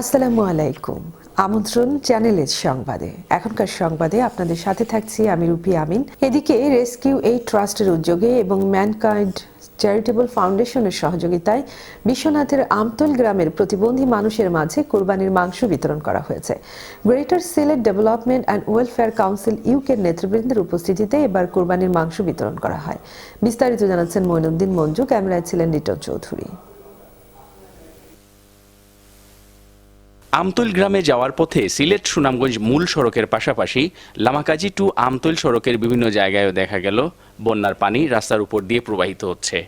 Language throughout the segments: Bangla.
আসসালামু আলাইকুম। আমন্ত্রণ চ্যানেলের সংবাদে। এখনকার সংবাদে আপনাদের সাথে থাকছি আমি রুপি আমিন। এদিকে রেস্কিউ এই ট্রাস্টের উদ্যোগে এবং ম্যানকাইন্ড চ্যারিটেবল ফাউন্ডেশনের সহযোগিতায় বিশ্বনাথের আমতল গ্রামের প্রতিবন্ধী মানুষের মাঝে কোরবানির মাংস বিতরণ করা হয়েছে। Greater Sylhet development and welfare council ইউকের নেতৃবৃন্দের উপস্থিতিতে এবার কোরবানির মাংস বিতরণ করা হয়। বিস্তারিত জানাচ্ছেন মইনুদ্দিন মঞ্জু, ক্যামেরায় ছিলেন লিটন চৌধুরী। আমতল গ্রামে যাওয়ার পথে সিলেট সুনামগঞ্জ মূল সড়কের পাশাপাশি লামাকাজি টু আমতল সড়কের বিভিন্ন জায়গায়ও দেখা গেল বন্যার পানি রাস্তার উপর দিয়ে প্রবাহিত হচ্ছে।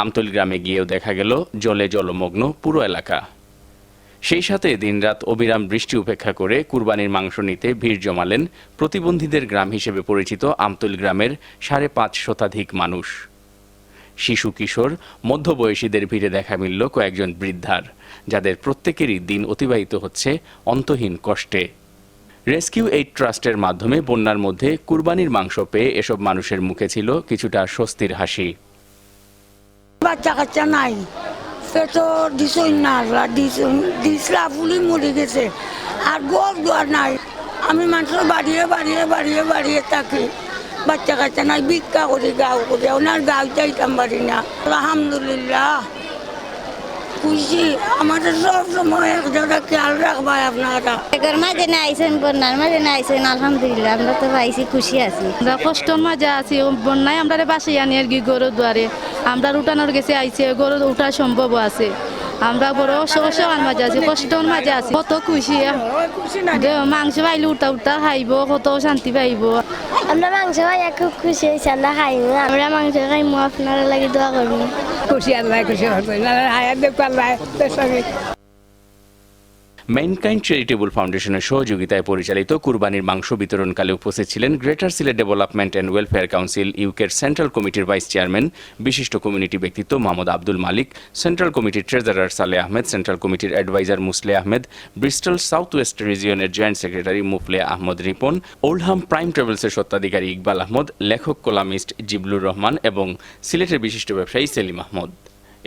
আমতল গ্রামে গিয়েও দেখা গেল জলে জলমগ্ন পুরো এলাকা। সেই সাথে দিনরাত অবিরাম বৃষ্টি উপেক্ষা করে কুরবানির মাংস নিতে ভিড় জমালেন প্রতিবন্ধীদের গ্রাম হিসেবে পরিচিত আমতল গ্রামের সাড়ে পাঁচ শতাধিক মানুষ। শিশু কিশোর, মধ্যবয়সীদের ভিড়ে দেখা মিলল কয়েকজন বৃদ্ধার, যাদের প্রত্যেকেরই দিন অতিবাহিত হচ্ছে অন্তহীন কষ্টে। রেস্কিউ এইড ট্রাস্টের মাধ্যমে বন্যার মধ্যে কুরবানির মাংস পেয়ে এসব মানুষের মুখে ছিল কিছুটা স্বস্তির হাসি। বাচ্চা কাচ্চা নাই পেটো দিছই না দিসলা ফুলি মরে গেছে। আর গোর দুয়ার নাই। আমি মানুষের বাড়িয়ে বাড়িয়ে বাড়িয়ে বাড়িয়ে থাকি। বাচ্চা কাচ্চা নাই ভিক্ষা করি গাও করি ওনার গাও চাইতাম পারি না। আলহামদুলিল্লাহ। খুশি। আমাদের সব সময় এক জায়গা খেয়াল রাখবাই আপনারা। এগার মাঝে না আইসেন বন্যার মাঝে না আইসেন আলহামদুলিল্লাহ আমরা তো পাইছি খুশি আছি। আমরা কষ্টর মাঝে আছি ও বন্যায় আমরা বাসে আনি আর কি গরু দুয়ারে। আমরা উঠানোর গেছে আইছে গরু উঠা সম্ভব আছে। আমরা বড় অসহার মাঝে আছি কষ্টর মাঝে আছি। কত খুশি মাংস পাইলে উঠা উঠা খাইব কত শান্তি পাইব। আমরা মাংস খাইয়া খুব খুশি হয়েছি আমরা খাই আমরা মাংস খাইমু আপনারা লাগে দোয়া করব খুশি আল্লাহ খুশি দেখো আল্লাহ মেইনকাইন্ড চ্যারিটেবল ফাউন্ডেশনের সহযোগিতায় পরিচালিত কুরবানির মাংস বিতরণকালে উপস্থিত ছিলেন greater Sylhet development and welfare council ইউকের সেন্ট্রাল কমিটির ভাইস চেয়ারম্যান বিশিষ্ট কমিউনিটি ব্যক্তিত্ব মোহাম্মদ আব্দুল মালিক সেন্ট্রাল কমিটির ট্রেজারার সালে আহমেদ সেন্ট্রাল কমিটির adviser Musleh Ahmed Bristol south west রিজিয়নের joint secretary Mufleh Ahmad Ripon Oldham prime ট্রাভেলসের স্বত্বাধিকারী ইকবাল আহমদ, লেখক কলামিস্ট জিবলুর রহমান এবং সিলেটের বিশিষ্ট ব্যবসায়ী সেলিম আহমদ।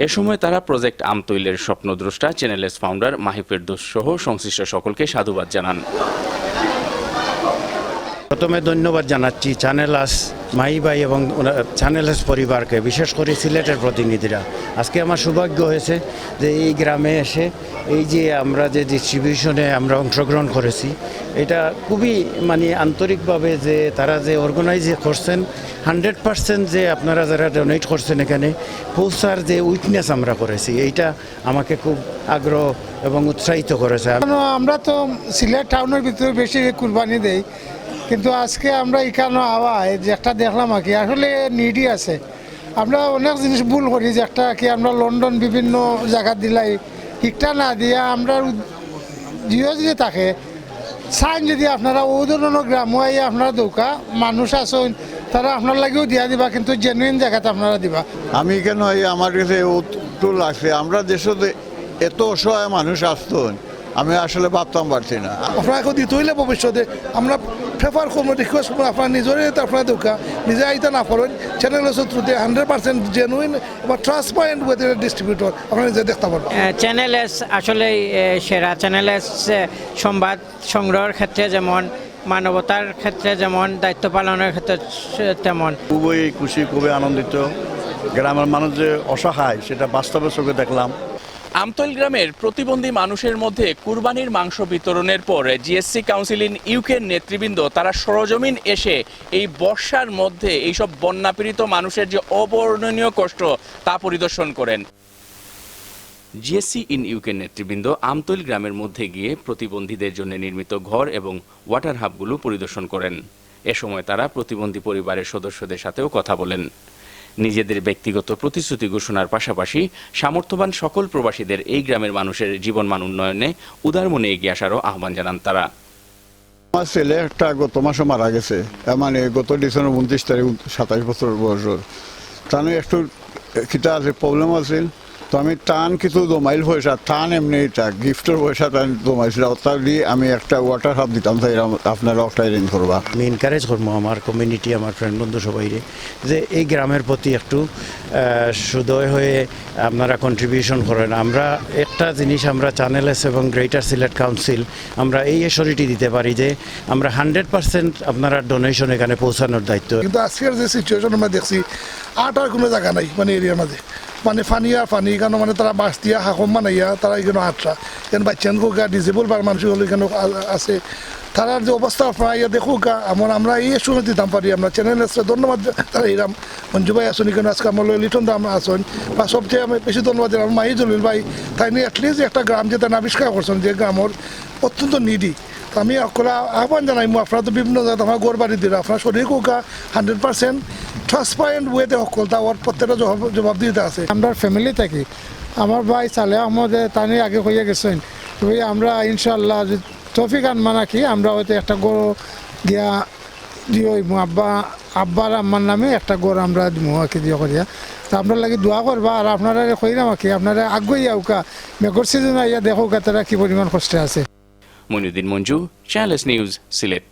এ সময় তারা প্রজেক্ট আমতৈলের স্বপ্নদ্রষ্টা চ্যানেলেস ফাউন্ডার মাহিফের দোষ সহ সংশ্লিষ্ট সকলকে সাধুবাদ জানান। প্রথমে ধন্যবাদ জানাচ্ছি চ্যানেলাস মাই ভাই এবং ওনার চ্যানেলাস পরিবারকে, বিশেষ করে সিলেটের প্রতিনিধিরা। আজকে আমার সৌভাগ্য হয়েছে যে এই গ্রামে এসে এই যে আমরা যে ডিস্ট্রিবিউশনে আমরা অংশগ্রহণ করেছি, এটা খুবই মানে আন্তরিকভাবে যে তারা যে অর্গানাইজ করছেন হান্ড্রেড পার্সেন্ট যে আপনারা যারা ডোনেট করছেন এখানে, পৌঁছার যে উইকনেস আমরা করেছি, এইটা আমাকে খুব আগ্রহ এবং উৎসাহিত করেছে। আমরা তো সিলেট টাউনের ভিতরে বেশি কুরবানি দেই কিন্তু আজকে আমরা এখানে আওয়ায় যে একটা দেখলাম আর কি। আসলে নিডি আছে। আমরা অনেক জিনিস ভুল করি, যে একটা কি আমরা লন্ডন বিভিন্ন জায়গা দিলাই। ঠিকটা না দিয়া আমরা জিও যদি থাকে চাইন যদি আপনারা ও ধরনের গ্রাম আইয়া আপনারা দৌকা, মানুষ আছেন তারা আপনার লাগেও দিয়া দিবা, কিন্তু জেনুইন জায়গাতে আপনারা দিবা। আমি কেন এই আমার কাছে একটু লাগছে? আমরা দেশে এত অসহায় মানুষ আসতেন আমি আসলে ভাবতাম পারছি না। আপনারা এখন দিতে হইলে ভবিষ্যতে আমরা প্রেফার করব রিকোয়েস্ট করব আপনার নিজেরই আপনারা দোকা। নিজে আইতে না পারেন চ্যানেলের থ্রুতে হান্ড্রেড পার্সেন্ট জেনুইন বা ট্রান্সপারেন্ট ওয়েতে ডিস্ট্রিবিউটর আপনারা নিজে দেখতে পারবেন। চ্যানেল এস আসলে সেরা। চ্যানেল এস সংবাদ সংগ্রহের ক্ষেত্রে যেমন মানবতার ক্ষেত্রে যেমন দায়িত্ব পালনের ক্ষেত্রে তেমন। খুবই খুশি খুবই আনন্দিত। গ্রামের মানুষ যে অসহায় সেটা বাস্তবে চোখে দেখলাম। আমতল গ্রামের প্রতিবন্ধী মানুষের মধ্যে কুরবানির মাংস বিতরণের পর জিএসসি কাউন্সিল ইন ইউকের নেতৃবৃন্দ, তারা সরজমিন এসে এই বর্ষার মধ্যে এইসব বন্যাপীড়িত মানুষের যে অবর্ণনীয় কষ্ট তা পরিদর্শন করেন। জিএসসি ইন ইউকের নেতৃবৃন্দ, আমতল গ্রামের মধ্যে গিয়ে প্রতিবন্ধীদের জন্য নির্মিত ঘর এবং ওয়াটার হাবগুলো পরিদর্শন করেন। এ সময় তারা প্রতিবন্ধী পরিবারের সদস্যদের সাথেও কথা বলেন। নিজেদের ব্যক্তিগত প্রতিশ্রুতি ঘোষণার পাশাপাশি সামর্থ্যবান সকল প্রবাসীদের এই গ্রামের মানুষের জীবনমান উন্নয়নে উদার মনে এগিয়ে আসারও আহ্বান জানান তারা। আমার ছেলে একটা গত মাসে মারা গেছে। মানে গত ডিসেম্বর উনত্রিশ তারিখ, সাতাশ বছর বয়স তার একটু খিতা আছে প্রবলেম আছে। তো আমি টান কিছু জমাইল পয়সা টান এমনি এটা গিফটের পয়সা টান জমাইছিল ওটা দিয়ে আমি একটা ওয়াটার হাব দিতাম তাই আপনারা একটা ঋণ করবা। আমি এনকারেজ করব আমার কমিউনিটি আমার ফ্রেন্ড বন্ধু সবাই যে এই গ্রামের প্রতি একটু সুদয় হয়ে আপনারা কন্ট্রিবিউশন করেন। আমরা একটা জিনিস আমরা চ্যানেলস এবং গ্রেটার সিলেট কাউন্সিল আমরা এই এসরিটি দিতে পারি যে আমরা হান্ড্রেড পার্সেন্ট আপনারা ডোনেশন এখানে পৌঁছানোর দায়িত্ব। কিন্তু আজকের যে সিচুয়েশন আমরা দেখছি আটার কোনো জায়গা নাই মানে এরিয়ার মাঝে মানে ফানি আর ফানি কেন মানে তারা বাঁশ দিয়া হাকম বানাইয়া তারা এখানে আটরা এখানে বাচ্চান গা ডিজেবল বার মানুষ হলো এখানে আছে। তারার যে অবস্থা আপনারা ইয়া দেখুক আমার আমরা এই শুনে দিতাম পারি আমরা চ্যানেল আছে, ধন্যবাদ। তারা এরাম মঞ্জু ভাই আসুন এখানে আজকে আমার লিটন দাম আসুন বা সবচেয়ে আমি বেশি ধন্যবাদ দিলাম মাহি জলিল ভাই। তাই নিয়ে অ্যাটলিস্ট একটা গ্রাম যে তারা আবিষ্কার করছেন যে গ্রামের অত্যন্ত নিডি আমি আপনারা আহ্বান জানাই আপনারা তো বিভিন্ন জায়গায় আমার গড় বাড়ি দিলে। আপনার শরীর কোকা হান্ড্রেড পার্সেন্ট ট্রান্সপারেন্ট ওয়েতে সকল তা ওর প্রত্যেকটা জবাব জবাব দিতে আছে। আমরা ফ্যামিলি থাকি আমার ভাই সালে আহমদ তানি আগে হয়ে গেছেন। ওই আমরা ইনশাল্লাহ তফিক আনমা নাকি আমরা হয়তো একটা গরু দিয়া হইবো আব্বা, আব্বার আম্মার নামে একটা গরু আমরা দিব আর কি দিয়ে করিয়া। তা আপনার লাগে দোয়া করবা, আর আপনারা আর কি আপনারা আগুয়াইয়া উকা মেঘর সিজন আইয়া দেখো তারা কি পরিমাণ কষ্টে আছে। Moinuddin Manju Channel S news Sylhet